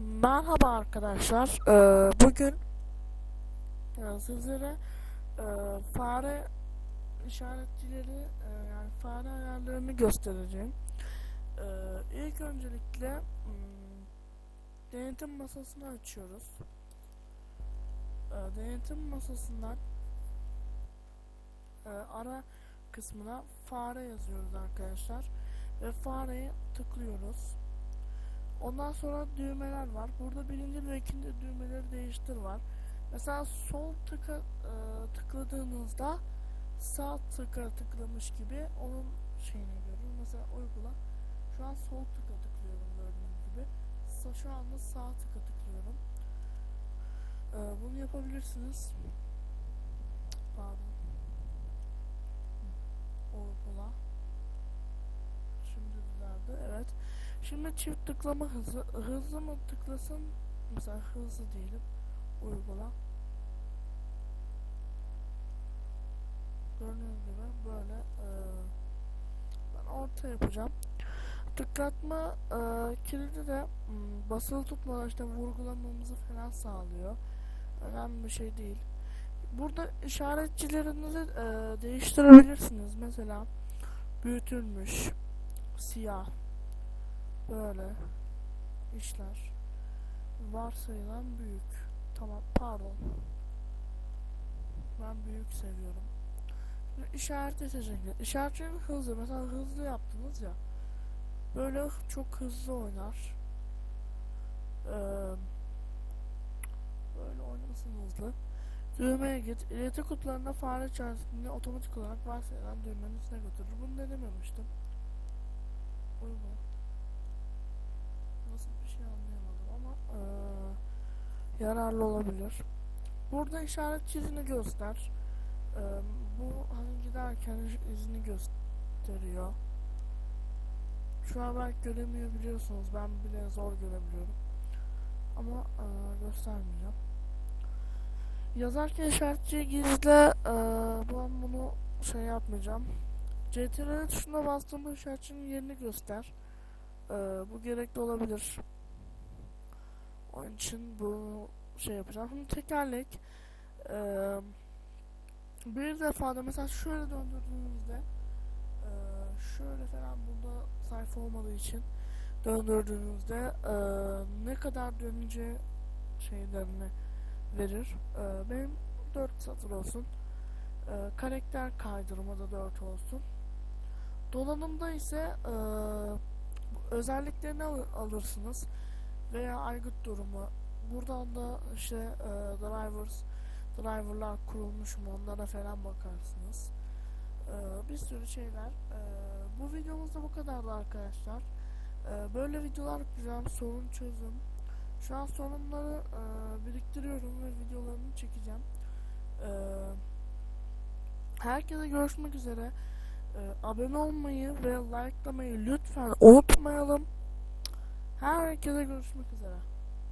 Merhaba arkadaşlar. Ee, bugün e, sizlere e, fare işaretçileri e, yani fare ayarlarını göstereceğim. Ee, ilk öncelikle hmm, denetim masasını açıyoruz. Ee, denetim masasından e, ara kısmına fare yazıyoruz arkadaşlar ve fareyi tıklıyoruz. Ondan sonra düğmeler var. Burada birinci ve ikinci düğmeleri değiştir var. Mesela sol tıka e, tıkladığınızda sağ tıka tıklamış gibi onun şeyini görüyorum. Mesela uygula. Şu an sol tıka tıklıyorum gördüğünüz gibi. Şu anda sağ tıka tıklıyorum. E, bunu yapabilirsiniz. Pardon. Uygula. Şimdi düzeldi. Evet. Şimdi çift tıklama hızı hızlı mı tıklasın? Mesela hızlı diyelim uygula. Gördüğünüz gibi böyle e, ben orta yapacağım. Tıklatma e, kilidi de m, basılı tutmadan işte vurgulamamızı falan sağlıyor. Önemli bir şey değil. Burada işaretçilerinizi e, değiştirebilirsiniz. Mesela büyütülmüş siyah böyle işler varsayılan büyük. Tamam pardon. Ben büyük seviyorum. Şimdi işaret seçecekler işaretçinin hızlı. Mesela hızlı yaptınız ya. Böyle çok hızlı oynar. Ee, böyle oynasın hızlı. Düğmeye git. İletişim kutularında fare içerisinde otomatik olarak varsayılan düğmenin üstüne götürür. Bunu denememiştim Uygula nasıl bir şey anlayamadım ama eee, yararlı olabilir. Burada işaret çizini göster. Eee, bu hani giderken iz- izini gösteriyor. Şu an belki göremiyor biliyorsunuz. Ben bile zor görebiliyorum. Ama eee, göstermeyeceğim. Yazarken işaretçiyi gizle. eee, ben bunu şey yapmayacağım. CTRL tuşuna bastığımda işaretçinin yerini göster. Ee, bu gerekli olabilir. Onun için bu şey yapacağım. Şimdi tekerlek ee, bir defa da mesela şöyle döndürdüğünüzde ee, şöyle falan burada sayfa olmadığı için döndürdüğünüzde ee, ne kadar dönünce şeylerini verir. Ee, benim 4 satır olsun. Ee, karakter kaydırma da 4 olsun. Donanımda ise ee, özelliklerini al- alırsınız veya aygıt durumu buradan da işte e, drivers driverlar kurulmuş mu? Onlara falan bakarsınız. E, bir sürü şeyler. E, bu videomuzda bu kadardı arkadaşlar. E, böyle videolar güzel sorun çözüm. Şu an sorunları e, biriktiriyorum ve videolarını çekeceğim. E, herkese görüşmek üzere. Ee, abone olmayı ve likelamayı lütfen unutmayalım. Herkese görüşmek üzere.